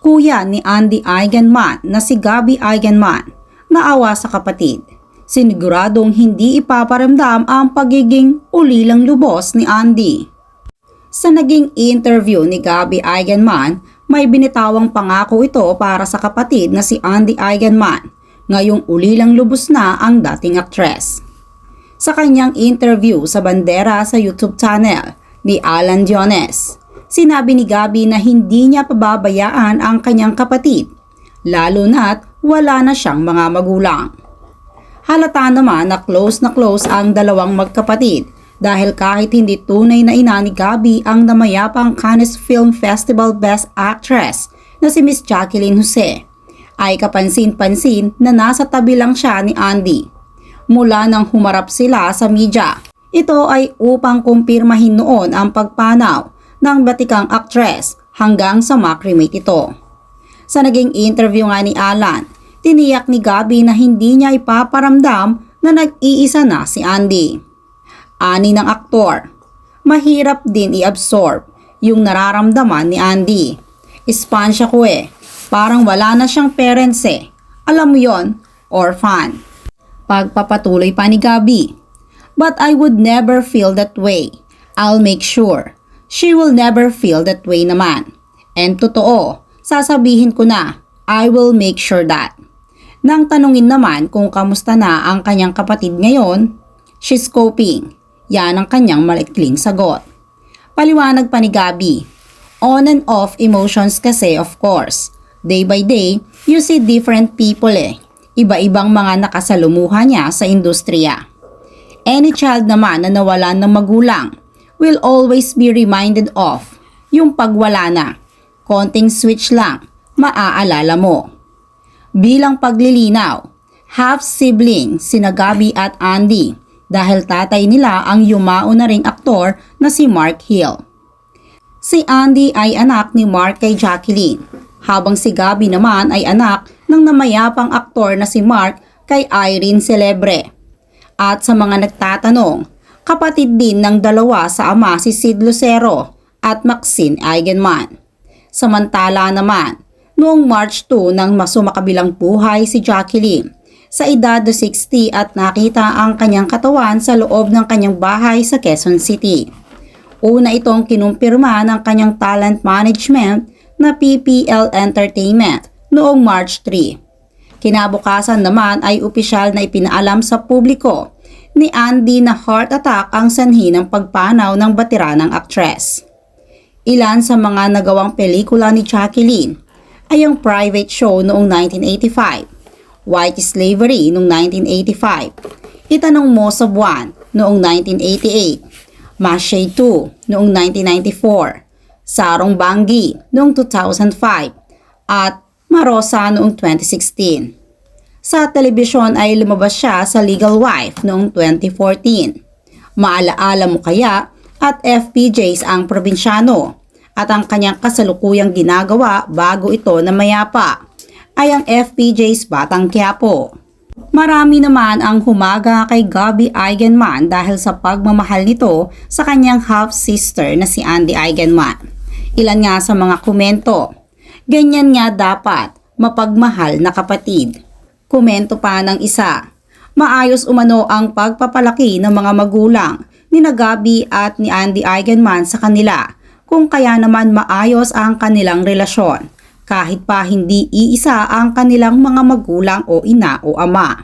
kuya ni Andy Eigenman na si Gabby Eigenman, naawa sa kapatid. Siniguradong hindi ipaparamdam ang pagiging ulilang lubos ni Andy. Sa naging interview ni Gabby Eigenman, may binitawang pangako ito para sa kapatid na si Andy Eigenman, ngayong ulilang lubos na ang dating aktres. Sa kanyang interview sa Bandera sa YouTube channel ni Alan Diones, sinabi ni Gabby na hindi niya pababayaan ang kanyang kapatid, lalo na't wala na siyang mga magulang. Halata naman na close na close ang dalawang magkapatid dahil kahit hindi tunay na ina ni Gabi ang namayapang Cannes Film Festival Best Actress na si Miss Jacqueline Jose, ay kapansin-pansin na nasa tabi lang siya ni Andy. Mula nang humarap sila sa media, ito ay upang kumpirmahin noon ang pagpanaw ng batikang actress hanggang sa makrimate ito. Sa naging interview nga ni Alan, tiniyak ni Gabi na hindi niya ipaparamdam na nag-iisa na si Andy. Ani ng aktor, mahirap din i-absorb yung nararamdaman ni Andy. Ispansya ko eh, parang wala na siyang parents eh. Alam mo yon, orphan. Pagpapatuloy pa ni Gabi. But I would never feel that way. I'll make sure. She will never feel that way naman. And totoo, sasabihin ko na, I will make sure that. Nang tanungin naman kung kamusta na ang kanyang kapatid ngayon, she's coping. Yan ang kanyang malikling sagot. Paliwanag pa ni Gabi, on and off emotions kasi of course. Day by day, you see different people eh. Iba-ibang mga nakasalumuha niya sa industriya. Any child naman na nawalan ng magulang will always be reminded of yung pagwala na. Konting switch lang, maaalala mo. Bilang paglilinaw, half-sibling sina Gabi at Andy dahil tatay nila ang yumao na ring aktor na si Mark Hill. Si Andy ay anak ni Mark kay Jacqueline, habang si Gabi naman ay anak ng namayapang aktor na si Mark kay Irene Celebre. At sa mga nagtatanong, kapatid din ng dalawa sa ama si Sid Lucero at Maxine Eigenman. Samantala naman, noong March 2 nang masumakabilang buhay si Jacqueline, sa edad na 60 at nakita ang kanyang katawan sa loob ng kanyang bahay sa Quezon City. Una itong kinumpirma ng kanyang talent management na PPL Entertainment noong March 3. Kinabukasan naman ay opisyal na ipinaalam sa publiko ni Andy na heart attack ang sanhi ng pagpanaw ng batiranang aktres. Ilan sa mga nagawang pelikula ni Jacqueline ay ang private show noong 1985 White Slavery noong 1985, Itanong Mo sa Buwan noong 1988, Mashay 2 noong 1994, Sarong Bangi noong 2005, at Marosa noong 2016. Sa telebisyon ay lumabas siya sa Legal Wife noong 2014. Maalaala mo kaya at FPJs ang probinsyano at ang kanyang kasalukuyang ginagawa bago ito na mayapa ay ang FPJ's Batang Quiapo. Marami naman ang humaga kay Gabby Eigenman dahil sa pagmamahal nito sa kanyang half-sister na si Andy Eigenman. Ilan nga sa mga komento, ganyan nga dapat, mapagmahal na kapatid. Komento pa ng isa, maayos umano ang pagpapalaki ng mga magulang ni na Gabi at ni Andy Eigenman sa kanila kung kaya naman maayos ang kanilang relasyon kahit pa hindi iisa ang kanilang mga magulang o ina o ama.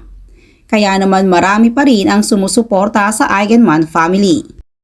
Kaya naman marami pa rin ang sumusuporta sa Eigenman family.